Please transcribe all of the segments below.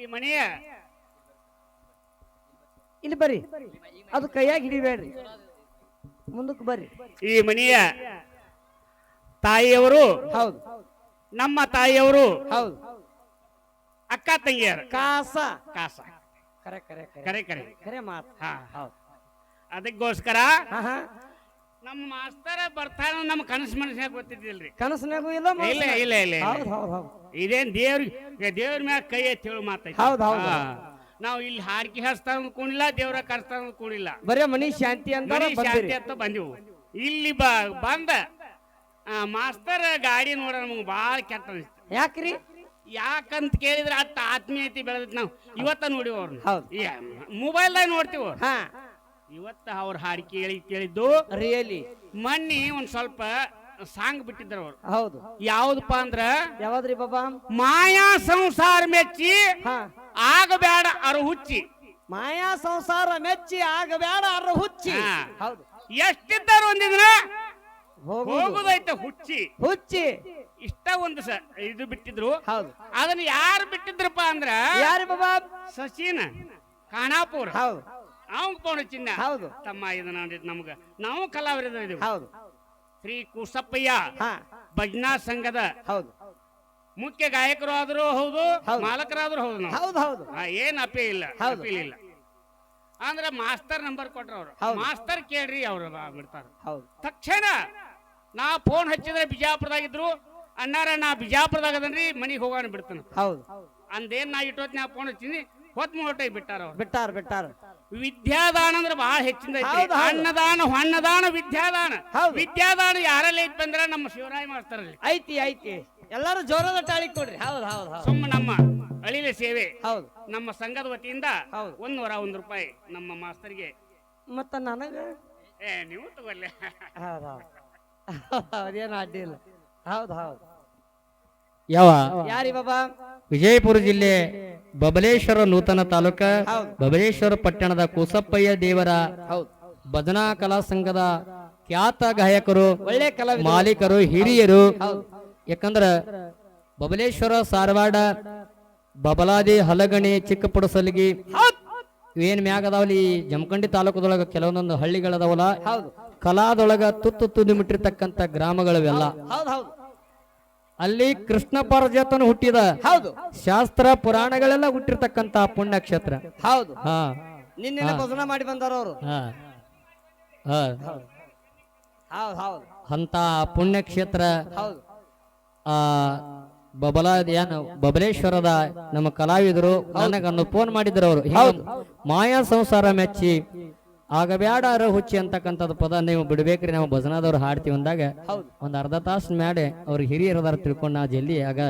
ಈ ಮನೆಯ? ಇಲ್ಲಿ ಬರ್ರಿ. ಅದು ಕೈಯಾಗಿ ಹಿಡಿಬೇಡ್ರಿ. ಮುಂದಕ್ಕೆ ಬರ್ರಿ. ಈ ಮನೆಯ ತಾಯಿಯವರು ಹೌದು. ನಮ್ಮ ತಾಯಿಯವರು ಹೌದು. ಅಕ್ಕ ತಂಗಿಯರು. ಕಾಸ. ಕಾಸ. ಕರೆ ಕರೆ ಕರೆ. ಕರೆ ಕರೆ. ಮಾತು. ಹಾ. ಹೌದು. ಅದಕ್ಕೋಸ್ಕರ ನಮ್ಮ ಮಾಸ್ತರ ಬರ್ತಾರ ನಮ್ಮ ಕನಸು ಮನಸ್ಸಿನಾಗ ಗೊತ್ತಿದ್ದಿಲ್ರಿ. ರೀ ಇಲ್ಲ ಇಲ್ಲ ಇಲ್ಲ ಇಲ್ಲ ಇಲ್ಲ. ಹೌದು ಹೌದು ಹೌದು. ಇದೇನ್ ದೇವ್ರಿಗೆ ದೇವ್ರ ಮ್ಯಾಗ ಕೈ ಎತ್ತಿ ಹೇಳು ಮಾತೈತಿ ಹೌದು ಹೌದು. ಹಾ. ನಾವು ಇಲ್ಲಿ ಹಾರಿಕೆ ಹಚ್ತಾನ ಅಂದ್ಕೊಂಡಿಲ್ಲ ದೇವ್ರ ಕರ್ಸ್ತಾನ ಅಂದ್ಕೊಂಡಿಲ್ಲ ಬರೀ ಮನಿ ಶಾಂತಿ ಅಂತ ಬರೀ ಶಾಂತಿ ಅಂತ ಬಂದೆವು. ಇಲ್ಲಿ ಬ ಬಂದ ಆ, ಮಾಸ್ತರ್ ಗಾಡಿ ನೋಡ ನಮಗೆ ಭಾಳ ಕೆಟ್ಟ ಅನಿಸ್ತು. ಯಾಕ್ರಿ? ಯಾಕಂತ ಕೇಳಿದ್ರೆ ಅತ್ತ ಆತ್ಮೀಯತೆ ಬೆಳೆದ್ ನಾವು. ಇವತ್ತ ನೋಡಿವ ಅವ್ರನ್ನ ಹೌದು. ಮೊಬೈಲ್ದಾಗ ನೋಡ್ತೀವಿ ಹಾ. ಇವತ್ತ ಅವ್ರ ಹಾಡು ಕೇಳಿ ಕೇಳಿದ್ದು ರಿಯಲಿ ಮೊನ್ನೆ ಒಂದ್ ಸ್ವಲ್ಪ ಸಾಂಗ್ ಬಿಟ್ಟಿದ್ರು ಅವ್ರು. ಹೌದು. ಯಾವ್ದಪ್ಪ ಅಂದ್ರ ಯಾವ್ದ್ರಿ ಬಾಬಾ? ಮಾಯಾ ಸಂಸಾರ ಮೆಚ್ಚಿ ಹಾ. ಆಗಬೇಡ ಅರು ಹುಚ್ಚಿ. ಮಾಯಾ ಸಂಸಾರ ಮೆಚ್ಚಿ ಆಗಬೇಡ ಅರು ಹುಚ್ಚಿ. ಹಾ. ಹೌದು. ಎಷ್ಟಿದ್ದಾರ ಒಂದಿನ? ಹೋಗುದು. ಹೋಗುದೈತೆ ಹುಚ್ಚಿ. ಹುಚ್ಚಿ. ಇಷ್ಟ ಒಂದು ಸ ಇದು ಬಿಟ್ಟಿದ್ರು. ಹೌದು. ಅದನ್ನ ಯಾರು ಬಿಟ್ಟಿದ್ರಪ್ಪ ಅಂದ್ರ ಯಾರು ಬಾಬಾ? ಸಚಿನ್ ಖಾನಾಪುರ ಹೌದು. ಅವಂಗ ಪೌನ ಚಿನ್ನ ಹೌದು. ತಮ್ಮ ಇದು ನೋಡಿದ್ ನಮ್ಗ. ನಾವು ಕಲಾವಿದ ಇದೀವಿ. ಹೌದು. ಶ್ರೀ ಕುಸಪ್ಪಯ್ಯ ಹಾ. ಭಜನಾ ಸಂಘದ ಹೌದು. ಮುಖ್ಯ ಗಾಯಕರು ಆದರೂ ಹೌದು. ಮಾಲಕರಾದ್ರೂ ಹೌದು ನಾವು. ಹೌದು ಹೌದು. ಏನ್ ಅಪೇ ಇಲ್ಲ. ಅಪೀಲ್ ಇಲ್ಲ. ಅಂದ್ರೆ ಮಾಸ್ತರ್ ನಂಬರ್ ಕೊಟ್ರ ಅವ್ರು. ಮಾಸ್ತರ್ ಕೇಳ್ರಿ ಅವ್ರು ಬಿಡ್ತಾರೆ. ತಕ್ಷಣ ನಾ ಫೋನ್ ಹಚ್ಚಿದ್ರೆ ಬಿಜಾಪುರದಾಗಿದ್ರು. ಅಣ್ಣಾರ ನಾ ಬಿಜಾಪುರದಾಗ ಅದನ್ರಿ ಮನಿಗೆ ಹೋಗೋಣ ಬಿಡ್ತಾನ ಹೌದು. ಅಂದೇನ್ ನಾ ಇಟ್ಟೋತ್ ನಾ ಫೋನ್ ಹಚ್ಚಿನಿ ಹೊತ್ತು ಮುಟ್ಟೋಗಿ ಬಿಟ್ಟಾರ ಅವ್ರು. ಬಿಟ್ಟಾರ ಬಿಟ್ಟಾರ. ವಿದ್ಯಾದಾನ ಅಂದ್ರೆ ಬಹಳ ಹೆಚ್ಚಿಂದ ಐತಿ. ಹೌದು, ಹೌದು. ಅನ್ನದಾನ ಹೊನ್ನದಾನ ವಿದ್ಯಾದಾನ. ಹೌದು. ವಿದ್ಯಾದಾನ ಯಾರಲ್ಲಿ ಐತಿ ಬಂದ್ರ ನಮ್ಮ ಶಿವರಾಯ ಮಾಸ್ತರಲ್ಲಿ ಐತಿ ಐತಿ. ಎಲ್ಲರೂ ಜೋರದ ತಾಳಿ ಕೊಡ್ರಿ. ಹೌದು ಹೌದು ಹೌದು. ಸುಮ್ಮ ನಮ್ಮ ಅಳಿಲ ಸೇವೆ ಹೌದು. ನಮ್ಮ ಸಂಘದ ವತಿಯಿಂದ ಹೌದು. ಒಂದ್ ನೂರ ಒಂದ್ ರೂಪಾಯಿ ನಮ್ಮ ಮಾಸ್ತರಿಗೆ. ಮತ್ತ ನನಗ? ಏ ನೀವು ತಗೊಳ್ಳಿ. ಹೌದು ಹೌದು. ಅದೇನು ಅಡ್ಡಿ ಇಲ್ಲ ಹೌದು ಹೌದು. ಯಾವ? ಯಾರಿ ಬಾಬಾ ವಿಜಯಪುರ ಜಿಲ್ಲೆ ಬಬಲೇಶ್ವರ ನೂತನ ತಾಲೂಕ. ಬಬಲೇಶ್ವರ ಪಟ್ಟಣದ ಕೋಸಪ್ಪಯ್ಯ ದೇವರ ಭಜನಾ ಕಲಾ ಸಂಘದ ಖ್ಯಾತ ಗಾಯಕರು ಒಳ್ಳೆ ಕಲಾ ಮಾಲೀಕರು ಹಿರಿಯರು. ಯಾಕಂದ್ರ ಬಬಲೇಶ್ವರ ಸಾರವಾಡ ಬಬಲಾದಿ ಹಲಗಣಿ ಚಿಕ್ಕಪುಡಸಲ್ಗಿ ಏನ್ ಮ್ಯಾಗ ಅದಾವಲ್ಲಿ ಜಮಖಂಡಿ ತಾಲೂಕದೊಳಗ ಕೆಲವೊಂದೊಂದು ಹಳ್ಳಿಗಳದಾವಲ್ಲ ಕಲಾದೊಳಗ ತುತ್ತು ತುದಿ ಮುಟ್ಟಿರ್ತಕ್ಕಂಥ ಗ್ರಾಮಗಳವೆಲ್ಲ ಹೌದು ಹೌದು. ಅಲ್ಲಿ ಕೃಷ್ಣ ಪರಜಾತನು ಹುಟ್ಟಿದ. ಹೌದು. ಶಾಸ್ತ್ರ ಪುರಾಣಗಳೆಲ್ಲ ಹುಟ್ಟಿರ್ತಕ್ಕಂತ ಪುಣ್ಯಕ್ಷೇತ್ರ. ಹೌದು. ಹಾ. ನಿನ್ನೆ ಭಜನ ಮಾಡಿ ಬಂದಾರ ಅವರು. ಅಂತ ಪುಣ್ಯಕ್ಷೇತ್ರ. ಆ ಬಬಲ ಏನು ಬಬಲೇಶ್ವರದ ನಮ್ಮ ಕಲಾವಿದರು ನನಗನ್ನು ಫೋನ್ ಮಾಡಿದ್ರು ಅವರು. ಹೌದು. ಮಾಯಾ ಸಂಸಾರ ಮೆಚ್ಚಿ ಆಗ ಬ್ಯಾಡ ಅರ ಹುಚ್ಚಿ ಅಂತಕ್ಕಂಥದ್ದು ಪದ ನೀವು ಬಿಡ್ಬೇಕ್ರಿ ನಾವು ಭಜನಾದವ್ರು ಹಾಡ್ತೀವಿ ಅಂದಾಗ ಒಂದು ಅರ್ಧ ತಾಸು ಮ್ಯಾಡೆ ಅವ್ರು ಹಿರಿಯರದಾರ ತಿಳ್ಕೊಂಡು ನಾ ಜಲ್ದಿ ಆಗ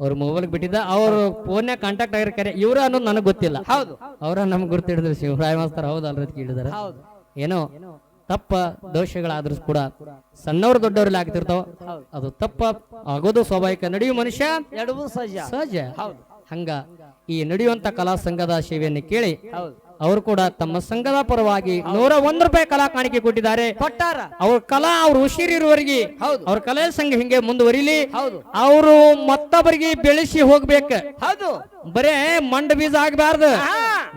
ಅವ್ರ ಮೊಬೈಲ್ ಬಿಟ್ಟಿದ್ದ ಅವರು ಫೋನ್ಯಾಗ ಕಾಂಟ್ಯಾಕ್ಟ್ ಆಗಿರ್ತಾರೆ ಇವ್ರ ಅನ್ನೋದು ನನಗೆ ಗೊತ್ತಿಲ್ಲ. ಹೌದು. ಅವ್ರ ನಮ್ಗೆ ಗುರ್ತಿಡಿದ್ರು ಶಿವರಾಯ ಮಾಸ್ತರ್ ಹೌದಲ್ರಿ ಕೇಳಿದಾರೆ. ಏನೋ ತಪ್ಪ ದೋಷಗಳಾದ್ರೂ ಕೂಡ ಸಣ್ಣವ್ರು ದೊಡ್ಡವ್ರಲ್ಲಿ ಆಗ್ತಿರ್ತಾವ ಅದು ತಪ್ಪ ಆಗೋದು ಸ್ವಾಭಾವಿಕ. ನಡೆಯುವ ಮನುಷ್ಯ? ಸಹಜ. ಹಂಗ ಈ ನಡೆಯುವಂತ ಕಲಾ ಸಂಘದ ಸೇವೆಯನ್ನು ಕೇಳಿ ಅವರು ಕೂಡ ತಮ್ಮ ಸಂಘದ ಪರವಾಗಿ ನೂರ ಒಂದ್ ರೂಪಾಯಿ ಕಲಾ ಕಾಣಿಕೆ ಕೊಟ್ಟಿದ್ದಾರೆ. ಕೊಟ್ಟಾರ? ಅವ್ರ ಕಲಾ ಅವ್ರ ಉಸಿರಿರುವವರೆಗೆ ಹೌದು. ಅವ್ರ ಕಲೆಯ ಸಂಘ ಹಿಂಗೆ ಮುಂದುವರಿಲಿ. ಹೌದು. ಅವರು ಮತ್ತೊಬ್ಬರಿಗೆ ಬೆಳೆಸಿ ಹೋಗ್ಬೇಕು. ಹೌದು. ಬರೇ ಮಂಡ ಬೀಜ ಆಗ್ಬಾರ್ದು.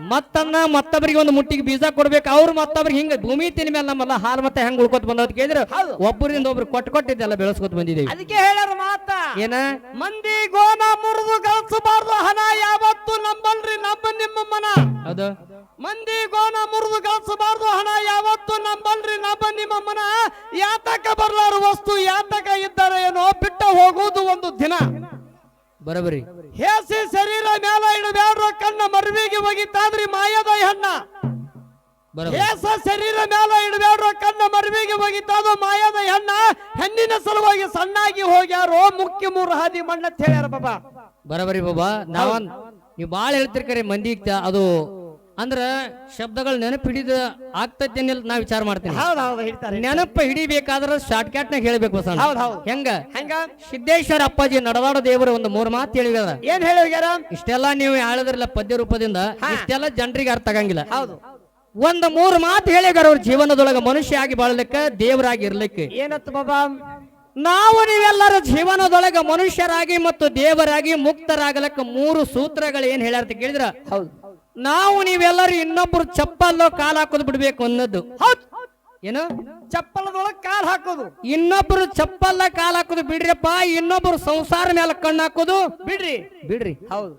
ಮತ್ತನ್ನ ಮತ್ತೊಬ್ಬರಿಗೆ ಒಂದು ಮುಟ್ಟಿಗೆ ಬೀಜ ಕೊಡ್ಬೇಕು. ಅವ್ರು ಮತ್ತೊಬ್ರಿಗೆ ಹಿಂಗ ಭೂಮಿ ತಿನ್ನ ಮೇಲೆ ನಮ್ಮಲ್ಲ ಹಾಲ್ ಮತ್ತೆ ಹೆಂಗ್ ಉಳ್ಕೊತ್ ಬಂದದ್ ಕೇಳಿದ್ರೆ. ಒಬ್ಬರಿಂದ ಒಬ್ರು ಕೊಟ್ಟು ಕೊಟ್ಟಿದ್ದೆಲ್ಲ ಬೆಳೆಸ್ಕೊತ್ ಬಂದಿದ್ದೀವಿ. ಅದಕ್ಕೆ ಹೇಳೋರು ಮಾತ. ಏನ? ಮಂದಿ ಗೋನ ಮುರಿದು ಗಳಿಸಬಾರ್ದು ಹಣ ಯಾವತ್ತು ನಂಬಲ್ರಿ ನಮ್ಮ ಮನ. ಹೌದು. ಮಂದಿ ಗೋನ ಮುರಿದು ಗಳಿಸಬಾರ್ದು ಹಣ ಯಾವತ್ತು ನಂಬಲ್ರಿ ನಮ್ಮ ನಿಮ್ಮಮ್ಮನ ಯಾತಕ ಬರ್ಲಾರ ವಸ್ತು ಯಾತಕ ಇದ್ದಾರೆ ಏನೋ ಬಿಟ್ಟ ಹೋಗುವುದು ಒಂದು ದಿನ. ಬರಬರಿ. ಹೇಸಿ ಶರೀರ ಮೇಲೆ ಇಡಬೇಡ್ರ ಕಣ್ಣ ಮರ್ವಿಗೆ ಒಗಿತಾದ್ರಿ ಮಾಯದ ಹೆಣ್ಣ. ಹೇಸ ಶರೀರ ಮೇಲೆ ಇಡಬೇಡ್ರ ಕಣ್ಣ ಮರ್ವಿಗೆ ಒಗಿತಾದ ಮಾಯದ ಹೆಣ್ಣ. ಹೆಣ್ಣಿನ ಸಲುವಾಗಿ ಸಣ್ಣಾಗಿ ಹೋಗ್ಯಾರೋ ಮುಖ್ಯ ಮೂರು ಹಾದಿ ಮಣ್ಣ ಹೇಳ್ಯಾರ ಬಾಬಾ. ಬರಬರಿ ಬಾಬಾ. ನಾವ್ ನೀವು ಬಾಳ ಹೇಳ್ತಿರ್ಕರಿ ಮಂದಿ ಅದು ಅಂದ್ರ ಶಬ್ದಗಳು ನೆನಪು ಹಿಡಿದ ಆಗ್ತೈತಿ ಅನ್ನೋದು ನಾ ವಿಚಾರ ಮಾಡ್ತೀನಿ. ಹೌದು ಹೌದು ನೆನಪು ಹಿಡಿಬೇಕಾದ್ರೆ ಶಾರ್ಟ್ ಕ್ಯಾಟ್ ನಾಗ ಹೇಳ್ಬೇಕು ಸರ್ ಹೌದು ಹೌದು. ಹೆಂಗ? ಹಂಗ? ಸಿದ್ದೇಶ್ವರ ಅಪ್ಪಾಜಿ ನಡದಾಡ ದೇವರ ಒಂದು ಮೂರ್ ಮಾತು ಹೇಳಿದಾರ. ಏನ್ ಹೇಳಿ ಹೋಗ್ಯಾರ? ಇಷ್ಟೆಲ್ಲ ನೀವು ಹೇಳಿದ್ರಲ್ಲ ಪದ್ಯ ರೂಪದಿಂದ ಇಷ್ಟೆಲ್ಲ ಜನರಿಗೆ ಅರ್ಥ ಆಗಂಗಿಲ್ಲ. ಹೌದು. ಒಂದು ಮೂರು ಮಾತು ಹೇಳಿಗಾರ ಅವ್ರ ಜೀವನದೊಳಗ ಮನುಷ್ಯ ಆಗಿ ಬಾಳಲಿಕ್ಕೆ ದೇವರಾಗಿ ಇರ್ಲಿಕ್ಕೆ. ಏನತ್ತು ಬಾಬಾ? ನಾವು ನೀವೆಲ್ಲರ ಜೀವನದೊಳಗ ಮನುಷ್ಯರಾಗಿ ಮತ್ತು ದೇವರಾಗಿ ಮುಕ್ತರಾಗಲಕ್ಕ ಮೂರು ಸೂತ್ರಗಳು ಏನ್ ಹೇಳ್ಯಾರ ಕೇಳಿದ್ರ? ಹೌದು. ನಾವು ನೀವೆಲ್ಲರೂ ಇನ್ನೊಬ್ರು ಚಪ್ಪಲ್ಲೋ ಕಾಲ್ ಹಾಕೋದು ಬಿಡ್ಬೇಕು ಅನ್ನೋದು. ಹೌದು. ಏನು? ಚಪ್ಪಲದೊಳಗೆ ಕಾಲ್ ಹಾಕೋದು. ಇನ್ನೊಬ್ರು ಚಪ್ಪಲ್ಲ ಕಾಲ್ ಹಾಕೋದು ಬಿಡ್ರಿಪ್ಪ ಇನ್ನೊಬ್ರು ಸಂಸಾರ ಮೇಲೆ ಕಣ್ಣು ಹಾಕೋದು ಬಿಡ್ರಿ. ಬಿಡ್ರಿ. ಹೌದು.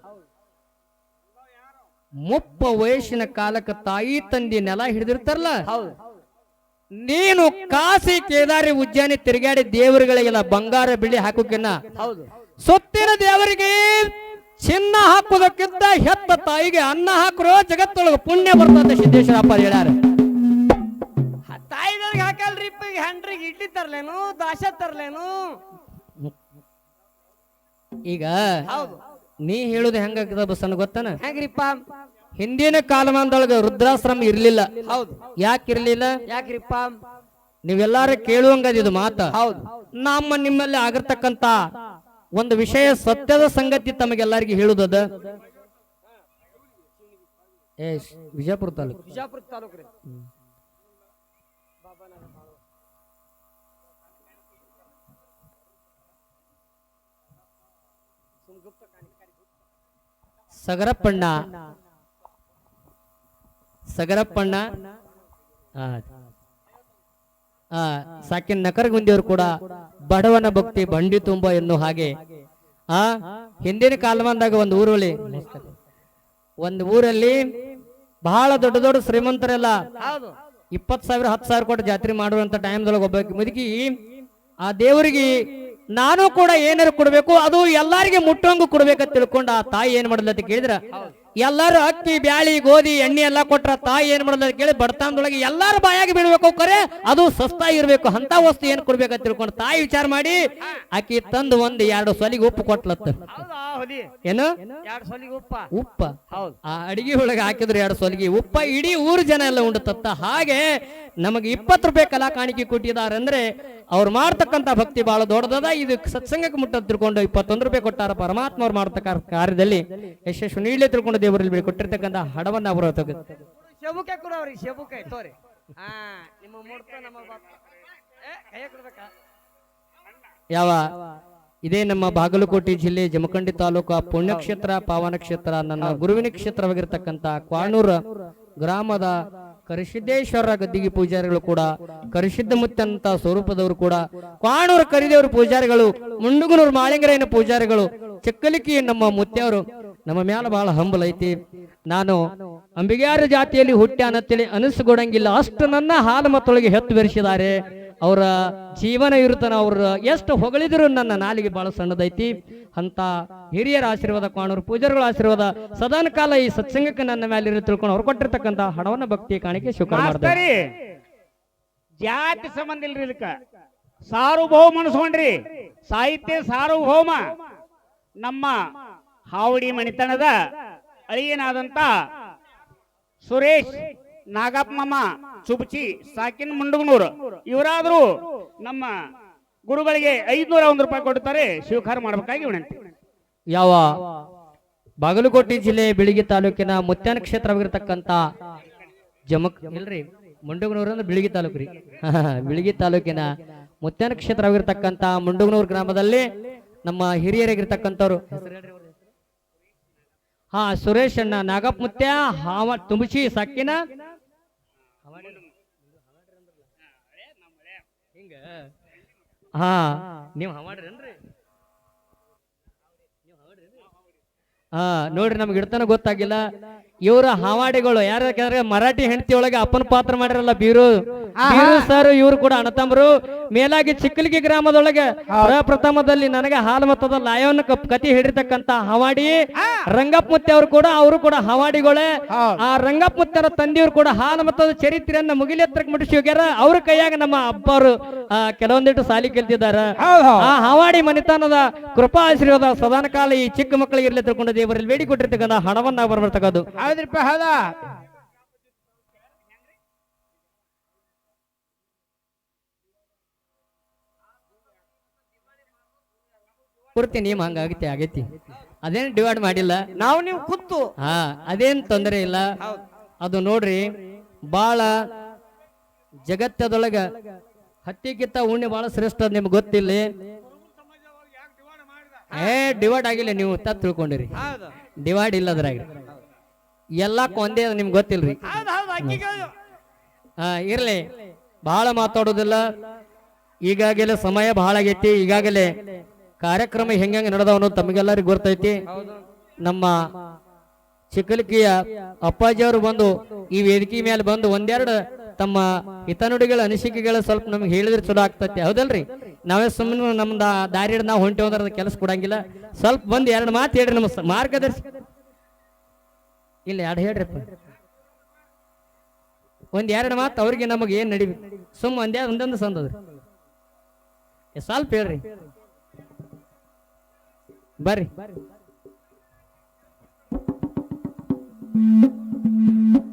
ಮುಪ್ಪ ವಯಸ್ಸಿನ ಕಾಲಕ್ಕೆ ತಾಯಿ ತಂದಿ ನೆಲ ಹಿಡಿದಿರ್ತಾರಲ್ಲ? ನೀನು ಕಾಸಿ ಕೇದಾರಿ ಉಜ್ಜಾನಿ ತಿರುಗಾಡಿ ದೇವರುಗಳಿಗೆಲ್ಲ ಬಂಗಾರ ಬಿಳಿ ಹಾಕೋಕಿನ್ನ ಸೊತ್ತಿನ ದೇವರಿಗೆ ಚಿನ್ನ ಹಾಕುವುದಕ್ಕಿಂತ ಹೆತ್ತ ತಾಯಿಗೆ ಅನ್ನ ಹಾಕ್ರೋ ಜಗತ್ತೊಳಗೆ ಪುಣ್ಯ ಬರ್ತದೆ ಸಿದ್ದೇಶ್ವರಪ್ಪ ಹೇಳ್ಯಾರ. ತಾಯಿದವ್ರಿಗೆ ಹಾಕಲ್ರಿ ಹೆಂಡ್ರಿಗೆ ಇಡ್ಲಿ ತರ್ಲೇನು ದಾಶ ತರ್ಲೇನು? ಈಗ ಹೌದು. ನೀ ಹೇಳುದು ಹೆಂಗಾಗ್ತದ ಬಸ್ಸನ್ನು ಗೊತ್ತನ? ಹೆಂಗ್ರಿಪ್ಪ? ಹಿಂದಿನ ಕಾಲಮಾನದೊಳಗ ರುದ್ರಾಶ್ರಮ ಇರ್ಲಿಲ್ಲ. ಹೌದು. ಯಾಕೆ ಇರ್ಲಿಲ್ಲ? ಯಾಕ್ರಿಪ್ಪ? ನೀವೆಲ್ಲಾರು ಕೇಳುವಂಗದ ಇದು ಮಾತ. ಹೌದು. ನಮ್ಮ ನಿಮ್ಮಲ್ಲಿ ಆಗಿರ್ತಕ್ಕಂತ ಒಂದು ವಿಷಯ ಸತ್ಯದ ಸಂಗತಿ ತಮಗೆಲ್ಲರಿಗೂ ಹೇಳುದದ? ಏ ವಿಜಯಪುರ ತಾಲೂಕು. ವಿಜಯಪುರ ತಾಲೂಕು ರೀ. ಸಗರಪ್ಪಣ್ಣ. ಸಗರಪ್ಪಣ್ಣ. ಆ, ಸಾಕಿನ ನಕರಗುಂದಿಯವರು ಕೂಡ ಬಡವನ ಭಕ್ತಿ ಬಂಡಿ ತುಂಬ ಎನ್ನುವ ಹಾಗೆ. ಆ ಹಿಂದಿನ ಕಾಲಮಾನದಾಗ ಒಂದು ಊರಲ್ಲಿ ಒಂದು ಊರಲ್ಲಿ ಬಹಳ ದೊಡ್ಡ ದೊಡ್ಡ ಶ್ರೀಮಂತರೆಲ್ಲ ಇಪ್ಪತ್ತು ಸಾವಿರ ಹತ್ತು ಸಾವಿರ ಕೊಟ್ಟು ಜಾತ್ರೆ ಮಾಡುವಂತ ಟೈಮ್ದೊಳಗೆ ಒಬ್ಬ ಮುದುಕಿ ಆ ದೇವರಿಗೆ ನಾನು ಕೂಡ ಏನಾರು ಕೊಡಬೇಕು ಅದು ಎಲ್ಲಾರಿಗೆ ಮುಟ್ಟುವಂಗು ಕೊಡ್ಬೇಕಂತ ತಿಳ್ಕೊಂಡು ಆ ತಾಯಿ ಏನ್ ಮಾಡಲ್ಲ ಅಂತ ಕೇಳಿದ್ರ? ಎಲ್ಲಾರು ಅಕ್ಕಿ ಬ್ಯಾಳಿ ಗೋಧಿ ಎಣ್ಣೆ ಎಲ್ಲಾ ಕೊಟ್ರ ತಾಯಿ ಏನ್ ಮಾಡೋದ್ ಕೇಳಿ ಬಡತನದೊಳಗೆ ಎಲ್ಲಾರು ಬಾಯಾಗಿ ಬೀಳ್ಬೇಕು ಕರೆ. ಅದು ಸಸ್ತಾಗಿರ್ಬೇಕು ಅಂತ ವಸ್ತು ಏನ್ ಕೊಡ್ಬೇಕಂತ ತಿಳ್ಕೊಂಡು ತಾಯಿ ವಿಚಾರ ಮಾಡಿ ಆಕಿ ತಂದು ಒಂದ್ ಎರಡು ಸಲಿಗೆ ಉಪ್ಪು ಕೊಟ್ಲತ್ತ. ಏನು? ಉಪ್ಪ? ಉಪ್ಪ. ಹೌದು. ಆ ಅಡಿಗೆ ಒಳಗೆ ಹಾಕಿದ್ರು ಎರಡು ಸೊಲಿಗೆ ಉಪ್ಪ. ಇಡೀ ಊರು ಜನ ಎಲ್ಲ ಉಂಡತತ್ತ ಹಾಗೆ ನಮಗೆ ಇಪ್ಪತ್ತು ರೂಪಾಯಿ ಕಲಾ ಕಾಣಿಕೆ ಕೊಟ್ಟಿದ್ದಾರೆ ಅಂದ್ರೆ ಅವ್ರು ಮಾಡ್ತಕ್ಕಂತ ಭಕ್ತಿ ಬಹಳ ದೊಡ್ಡದದ. ಇದು ಸತ್ಸಂಗಕ್ಕೆ ಮುಟ್ಟ ತಿಳ್ಕೊಂಡು ಇಪ್ಪತ್ತೊಂದು ರೂಪಾಯಿ ಕೊಟ್ಟಾರ ಪರಮಾತ್ಮ ಅವ್ರು ಮಾಡ್ತಕ್ಕ ಕಾರ್ಯದಲ್ಲಿ. ಯಶಸ್ವಿ ನೀಡಲೇ ತಿಳ್ಕೊಂಡು ದೇವರಲ್ಲಿ ಬೆಳಿ ಕೊಟ್ಟಿರ್ತಕ್ಕಂಥ ಹಡವನ್ನ ಅವರು ತೆಗೆದು ಕೊಡು ಕೊಡವ್ರಿ ಶಬುಕೆ ತೋರಿ. ಹಾ ನಿಮ್ಮ ಮುಡ್ತ ನಮ್ಮ ಬಾಪ ಏ ಕೈಯ ಕೊಡ್ಬೇಕಾ? ಯಾವ? ಇದೇ ನಮ್ಮ ಬಾಗಲಕೋಟೆ ಜಿಲ್ಲೆ ಜಮಖಂಡಿ ತಾಲೂಕು ಪುಣ್ಯಕ್ಷೇತ್ರ ಪಾವನ ಕ್ಷೇತ್ರ ನನ್ನ ಗುರುವಿನ ಕ್ಷೇತ್ರವಾಗಿರ್ತಕ್ಕಂಥ ಕ್ವಾಣೂರ ಗ್ರಾಮದ ಕರಿಸಿದ್ದೇಶ್ವರ ಗದ್ದಿಗೆ ಪೂಜಾರಿಗಳು ಕೂಡ ಕರಿಸಿದ್ದ ಮುತ್ತಂತ ಸ್ವರೂಪದವರು ಕೂಡ ಕ್ವಾಣೂರು ಕರಿದೇವ್ರ ಪೂಜಾರಿಗಳು ಮುಂಡುಗುನೂರು ಮಾಳಿಂಗರಾಯನ ಪೂಜಾರಿಗಳು ಚಕ್ಕಲಿಕ್ಕಿ ನಮ್ಮ ಮುತ್ತೆಯವರು ನಮ್ಮ ಮ್ಯಾಲ ಬಹಳ ಹಂಬಲ ಐತಿ. ನಾನು ಅಂಬಿಗಾರ ಜಾತಿಯಲ್ಲಿ ಹುಟ್ಟಿ ಅನ್ನತ್ತೇಳಿ ಅನಿಸ್ಕೊಡಂಗಿಲ್ಲ ಅಷ್ಟು ನನ್ನ ಹಾಲು ಮತ್ತೊಳಗೆ ಹೆತ್ತು ಬೆರೆಸಿದ್ದಾರೆ ಅವರ ಜೀವನ ಇರುತ್ತಾನ ಅವ್ರ ಎಷ್ಟು ಹೊಗಳಿದ್ರು ನನ್ನ ನಾಲಿಗೆ ಬಹಳ ಸಣ್ಣದೈತಿ. ಅಂತ ಹಿರಿಯರ ಆಶೀರ್ವಾದ ಕಾಣೋರು ಪೂಜಾರಿಗಳ ಆಶೀರ್ವಾದ, ಸದಾನ ಕಾಲ ಈ ಸತ್ಸಂಗಕ್ಕೆ ನನ್ನ ಮೇಲೆ ಇರು ತಿಳ್ಕೊಂಡು ಅವ್ರು ಕೊಟ್ಟಿರ್ತಕ್ಕಂತ ಹಣವನ್ನ ಭಕ್ತಿ ಕಾಣಿಕೆ ಶುಕ್ರ ಜಾತಿ ಸಂಬಂಧ ಇಲ್ರಿ ಇದಕ್ಕ. ಸಾರ್ವಭೌಮ ಅನ್ಸ್ಕೊಂಡ್ರಿ. ಸಾಹಿತ್ಯ ಸಾರ್ವಭೌಮ. ನಮ್ಮ ಹಾವಡಿ ಮಣಿತನದ ಅಳಿಯನಾದಂತ ಸುರೇಶ್ ನಾಗಪ್ಪಮ್ಮ ಚುಬ್ಚಿ ಸಾಕಿನ್ ಮುಂಡಗನೂರು. ಇವರಾದರೂ ನಮ್ಮ ಗುರುಗಳಿಗೆ ಐದ್ನೂರ ಒಂದು ರೂಪಾಯಿ ಕೊಡ್ತಾರೆ ಸ್ವೀಕಾರ ಮಾಡಬೇಕಾಗಿ ವಿನಂತಿ. ಯಾವ ಬಾಗಲಕೋಟೆ ಜಿಲ್ಲೆ ಬಿಳಿಗಿ ತಾಲೂಕಿನ ಮುತ್ಯಾನ ಕ್ಷೇತ್ರವಾಗಿರ್ತಕ್ಕಂಥ ಜಮಕ್ ಇಲ್ರಿ ಮುಂಡಗನೂರು ಅಂದ್ರೆ ಬಿಳಿಗಿ ತಾಲೂಕು ರೀ. ಬಿಳಿಗಿ ತಾಲೂಕಿನ ಮುತ್ಯಾನ ಕ್ಷೇತ್ರವಾಗಿರ್ತಕ್ಕಂಥ ಮುಂಡಗನೂರು ಗ್ರಾಮದಲ್ಲಿ ನಮ್ಮ ಹಿರಿಯರಾಗಿರ್ತಕ್ಕಂಥವ್ರು ಹಾ ಸುರೇಶ್ ಅಣ್ಣ ನಾಗಪ್ಪ ಮುತ್ಯ ಹಾವ ತುಂಬಿ ಸಾಕಿನ? ಹಾ. ನೀವು ಹವಾಡ್ರೇನ್ರಿ? ಹಾ ನೋಡ್ರಿ ನಮ್ಗೆ ಇಡ್ತಾನ ಗೊತ್ತಾಗಿಲ್ಲ. ಇವರ ಹಾವಾಡಿಗಳು ಯಾರ ಮರಾಠಿ ಹೆಂಡತಿ ಒಳಗೆ ಅಪ್ಪನ ಪಾತ್ರ ಮಾಡಿರಲ್ಲ ಬೀರು. ಬೀರು ಸರ್ ಇವ್ರು ಕೂಡ ಅಣ್ಣತಮ್ಮರು ಮೇಲಾಗಿ ಚಿಕ್ಕಲಿಗಿ ಗ್ರಾಮದೊಳಗೆ ಪ್ರಥಮದಲ್ಲಿ ನನಗೆ ಹಾಲು ಮತದ ಲಾಯವನ್ನ ಕತಿ ಹಿಡಿರ್ತಕ್ಕಂತ ಹವಾಡಿ. ರಂಗಪ್ಪ ಮುತ್ತೆ ಅವರು ಕೂಡ ಅವರು ಕೂಡ ಹವಾಡಿಗಳೇ. ಆ ರಂಗಪ್ಪ ಮುತ್ತರ ತಂದೆಯವರು ಕೂಡ ಹಾಲು ಮತದ ಚರಿತ್ರೆಯನ್ನ ಮುಗಿಲೆತ್ತರಕ್ಕೆ ಮುಟ್ಟಿಸಿ ಹೋಗ್ಯಾರ. ಅವ್ರ ಕೈಯಾಗ ನಮ್ಮ ಅಪ್ಪರು ಆ, ಕೆಲವೊಂದಿಟ್ಟು ಸಾಲಿ ಕಲ್ತಿದಾರ ಆ ಹವಾಡಿ ಮನಿತನದ ಕೃಪಾ ಆಶೀರ್ವಾದ ಸದಾನ ಕಾಲ ಈ ಚಿಕ್ಕ ಮಕ್ಕಳಿಗೆ ಇರ್ಲಿ ತಿಳ್ಕೊಂಡು ದೇವರಲ್ಲಿ ಬೇಡಿಕೊಟ್ಟಿರ್ತಕ್ಕಂಥ ಹಣವನ್ನ ಬರ್ತಕ್ಕದ್ದು ಹೌದ್ರಿಪ್ಪ ಹೌದಾ ಪೂರ್ತಿ ನಿಯಮ ಹಂಗಾಗೈತಿ ಆಗೈತಿ ಅದೇನು ಡಿವೈಡ್ ಮಾಡಿಲ್ಲ. ನಾವು ನೀವು ಕೂತು. ಹಾ ಅದೇನ್ ತೊಂದರೆ ಇಲ್ಲ. ಅದು ನೋಡ್ರಿ ಬಾಳ ಜಗತ್ತದೊಳಗ ಹತ್ತಿಕ್ಕಿಂತ ಉಣ್ಣೆ ಬಹಳ ಶ್ರೇಷ್ಠ ಅದ್ ನಿಮ್ಗೆ ಗೊತ್ತಿಲ್ಲ. ಏ ಡಿವೈಡ್ ಆಗಿಲ್ಲ ನೀವು ತಪ್ಪು ತಿಳ್ಕೊಂಡಿರಿ. ಹೌದು. ಡಿವೈಡ್ ಇಲ್ಲ ಅದ್ರಾಗ. ಎಲ್ಲಾ ಒಂದೇ ನಿಮ್ಗೆ ಗೊತ್ತಿಲ್ರಿ. ಹಾ ಇರ್ಲಿ. ಬಹಳ ಮಾತಾಡೋದಿಲ್ಲ. ಈಗಾಗಲೇ ಸಮಯ ಬಹಳ ಆಗೈತಿ. ಈಗಾಗಲೇ ಕಾರ್ಯಕ್ರಮ ಹೆಂಗ ನಡೆದವ ಅನ್ನೋದು ತಮಗೆಲ್ಲರಿಗೂ ಗೊತ್ತೈತಿ. ನಮ್ಮ ಚಿಕ್ಕಲಿಕಿಯ ಅಪ್ಪಾಜಿಯವರು ಬಂದು ಈ ವೇದಿಕೆ ಮೇಲೆ ಬಂದು ಒಂದೆರಡು ತಮ್ಮ ಹಿತನುಡಿಗಳ ಅನಿಸಿಕೆಗಳ ಸ್ವಲ್ಪ ನಮ್ಗೆ ಹೇಳಿದ್ರೆ ಚಲೋ ಆಗ್ತೈತಿ. ಹೌದಲ್ರಿ? ನಾವೇ ಸುಮ್ಮನೆ ನಮ್ಮ ದಾರಿ ಹಿಡ್ದು ನಾವು ಹೊಂಟೆ ಅದು ಕೆಲಸ ಕೊಡಂಗಿಲ್ಲ. ಸ್ವಲ್ಪ ಬಂದು ಎರಡು ಮಾತು ಹೇಳ್ರಿ ನಮ್ಮ ಮಾರ್ಗದರ್ಶಕ ಮಾರ್ಗದರ್ಶಿ ಇಲ್ಲ ಎರಡು ಹೇಳ್ರಿಪ್ಪ? ಒಂದ್ ಎರಡು ಮಾತು ಅವ್ರಿಗೆ ನಮಗೆ ಏನ್ ನಡಿಬೇಕು? ಸುಮ್ಮ ಒಂದೇ ಒಂದೊಂದು ಸಂದದ್ರಿ. ಸ್ವಲ್ಪ ಹೇಳ್ರಿ. ಬರ್ರಿ. ಸಭಾ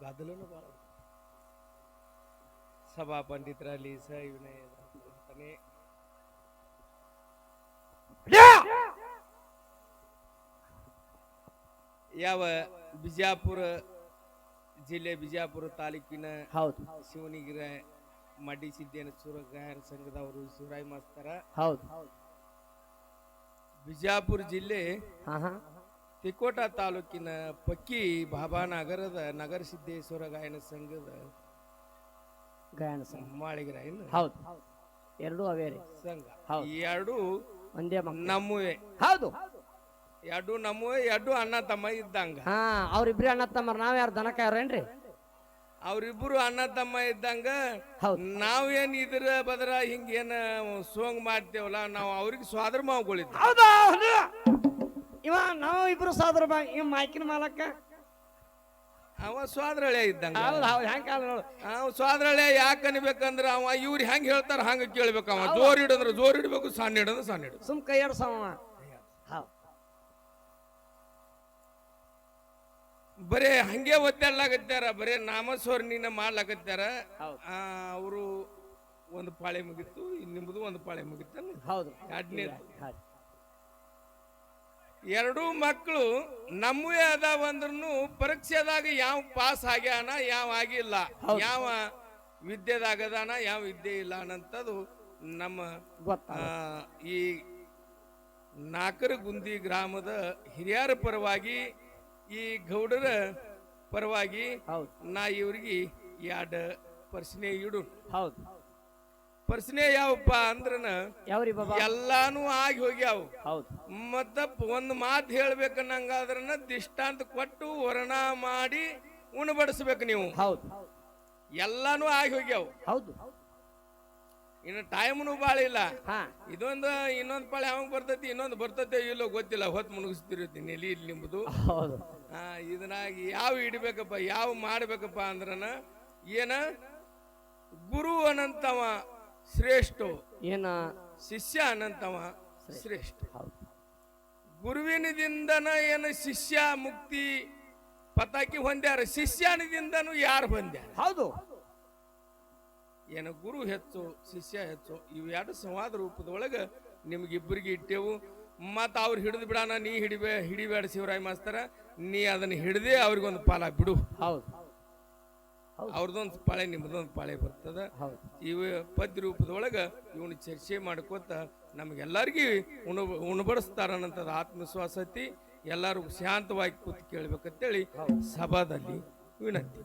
ಗದ್ದಲನು ಭಾಳ ಸಭಾ ಪಂಡಿತರಲ್ಲಿ ಸ ವಿನಯ ಅಂತಾನೆ ಯಾವ ಬಿಜಾಪುರ ಜಿಲ್ಲೆ ಬಿಜಾಪುರ ತಾಲೂಕಿನ ಹೌದು ಶಿವನಿಗಿರ ಮಡ್ಡಿ ಸಿದ್ದೇಶ್ವರ ಗಾಯನ ಸಂಘದವರು ಶಿವರಾಯ ಮಾಸ್ತರ ಹೌದು ಬಿಜಾಪುರ ಜಿಲ್ಲೆ ಹಾ ಹಾ ತಿಕೋಟ ತಾಲೂಕಿನ ಪಕ್ಕಿ ಬಾಬಾ ನಗರದ ನಗರ ಸಿದ್ದೇಶ್ವರ ಗಾಯನ ಸಂಘದ ಗಾಯನ ಸಂಘ. ಮಾಳಿಗರಾಯನ ಹೌದು. ಎರಡು ಅವೇ ರೀ. ಸಂಘ. ಹೌದು. ಎರಡು ಒಂದೇ ಮಕ್ಕ ನಮ್ಮುವೆ. ಹೌದು. ಎರಡು ನಮ್ಮುವೆ ಎರಡು ಅಣ್ಣ ತಮ್ಮ ಇದ್ದಂಗ. ಹಾ ಅವ್ರಿಬ್ರಿ ಅಣ್ಣ ತಮ್ಮರ್. ನಾವ್ ಯಾರು? ದನಕ ಯಾರೇನ್ರಿ ಅವ್ರಿಬ್ರು ಅಣ್ಣ ತಮ್ಮ ಇದ್ದಂಗ. ಹೌದು. ನಾವೇನ್ ಇದ್ರ ಬದ್ರ ಹಿಂಗೇನ ಸೋಂಗ್ ಮಾಡ್ತೇವಲ್ಲ ನಾವು ಅವ್ರಿಗೆ ಸ್ವಾದ್ರ ಮಾವುಗಳಿದ್ದ ಹೌದಾ? ಹೌದು. ಇವ ನಾವು ಇಬ್ರು ಸಾದ್ರ ಬಾ ಇವ್ ಮಾಯ್ಕಿನ ಮಾಲಕ್ಕ. ಅವ ಸ್ವಾದ್ರಳೆ ಇದ್ದಂಗ. ಹೌದು ಹೌದು ಹೆಂಗೆ ಕಾಲ ನೋಡು. ಅವ ಸ್ವಾದ್ರಳೆ ಯಾಕೆ ಅನ್ಬೇಕಂದ್ರ ಅವ ಇವ್ರು ಹೆಂಗ್ ಹೇಳ್ತಾರ ಹಂಗ ಕೇಳ್ಬೇಕು ಅವ. ಜೋರ್ ಇಡಂದ್ರ ಜೋರ್ ಇಡ್ಬೇಕು ಸಣ್ಣ ಇಡಂದ್ರ ಸಣ್ಣ ಇಡು ಸುಮ್ ಕೈ ಆಡ್ಸವ ಹೌದು. ಬರೇ ಹಂಗೆ ಒದ್ದಾಡ್ಲಾಗತ್ತಾರ ಬರೇ ನಾಮಸ್ವರ್ಣಿನ ನೀನ ಹೌದು. ಅವರು ಒಂದು ಪಾಳೆ ಮುಗಿತು ನಿಮ್ಮದು ಒಂದು ಪಾಳೆ ಮುಗಿತಾನ? ಹೌದು. ಎರಡನೇ. ಎರಡೂ ಮಕ್ಕಳು ನಮ್ಮವೇ ಅದಾವಂದ್ರೂ ಪರೀಕ್ಷೆದಾಗ ಯಾವ ಪಾಸ್ ಆಗ್ಯಾನ ಯಾವ ಆಗಿಲ್ಲ. ಯಾವ ವಿದ್ಯೆದಾಗದಾನ ಯಾವ ವಿದ್ಯೆ ಇಲ್ಲ ಅನ್ನಂಥದ್ದು ನಮ್ಮ ಈ ನಾಕರ ಗುಂದಿ ನಾಕರಗುಂದಿ ಗ್ರಾಮದ ಹಿರಿಯರ ಪರವಾಗಿ ಈ ಗೌಡರ ಪರವಾಗಿ ಹೌದು. ನಾ ಇವ್ರಿಗೆ ಎರಡು ಪ್ರಶ್ನೆ ಇಡು. ಹೌದು. ಪ್ರಶ್ನೆ ಯಾವಪ್ಪ ಅಂದ್ರನ ಯಾವ್ರಿ ಬಾಬಾ? ಎಲ್ಲಾನು ಆಗಿ ಹೋಗ್ಯಾವ. ಹೌದು. ಮತ್ತ ಒಂದ್ ಮಾತು ಹೇಳ್ಬೇಕನ್ನಂಗಾದ್ರನ ದಿಷ್ಟಾಂತ ಕೊಟ್ಟು ವರ್ಣ ಮಾಡಿ ಉಣಬಡಿಸ್ಬೇಕು ನೀವು. ಹೌದು. ಎಲ್ಲಾನು ಆಗಿ ಹೋಗ್ಯಾವ. ಹೌದು. ಇನ್ನು ಟೈಮ್ನು ಭಾಳ ಇಲ್ಲ. ಇದೊಂದು ಇನ್ನೊಂದು ಪಾಳೆ ಯಾವಾಗ ಬರ್ತೈತಿ ಇನ್ನೊಂದು ಬರ್ತೈತೆ ಇಲ್ಲೋ ಗೊತ್ತಿಲ್ಲ. ಹೊತ್ತು ಮುಣಗಿಸ್ತಿರ್ತೀನಿ ಎಲ್ಲಿ ಇಲ್ಲಿ ನಿಂಬುದು ಇದನ್ನಾಗ ಯಾವ ಇಡಬೇಕಪ್ಪ ಯಾವ ಮಾಡ್ಬೇಕಪ್ಪ ಅಂದ್ರನ ಏನ? ಗುರು ಅನಂತವ ಶ್ರೇಷ್ಠ. ಏನ? ಶಿಷ್ಯ ಅನಂತವ ಶ್ರೇಷ್ಠ. ಗುರುವಿನದಿಂದನ ಏನು ಶಿಷ್ಯ ಮುಕ್ತಿ ಪತಾಕಿ ಹೊಂದ್ಯಾರ? ಶಿಷ್ಯನದಿಂದನು ಯಾರು ಹೊಂದ್ಯಾರ? ಹೌದು. ಏನು ಗುರು ಹೆಚ್ಚು ಶಿಷ್ಯ ಹೆಚ್ಚು ಇವು ಎರಡು ಸಂವಾದ ರೂಪದೊಳಗೆ ನಿಮ್ಗಿಬ್ಬರಿಗೆ ಇಟ್ಟೆವು. ಮತ್ತು ಅವ್ರು ಹಿಡಿದು ಬಿಡಾನ ನೀ ಹಿಡಿಬೇ ಹಿಡಿಬೇಡ ಶಿವರಾಯ ಮಾಸ್ತರ. ನೀ ಅದನ್ನ ಹಿಡಿದೇ ಅವ್ರಿಗೊಂದು ಪಾಲ ಬಿಡು. ಹೌದು. ಅವ್ರದ್ದೊಂದು ಪಾಳೆ ನಿಮ್ದೊಂದು ಪಾಳೆ ಬರ್ತದ. ಇವ ಇವು ಪದ್ಯ ರೂಪದೊಳಗೆ ಇವನು ಚರ್ಚೆ ಮಾಡ್ಕೋತ ನಮಗೆಲ್ಲರಿಗೂ ಉಣ ಉಣಬಡಿಸ್ತಾರನ್ನಂಥದ್ದು ಆತ್ಮವಿಶ್ವಾಸ ಐತಿ. ಎಲ್ಲರೂ ಶಾಂತವಾಗಿ ಕೂತು ಕೇಳ್ಬೇಕಂತೇಳಿ ಸಭಾದಲ್ಲಿ ವಿನಂತಿ.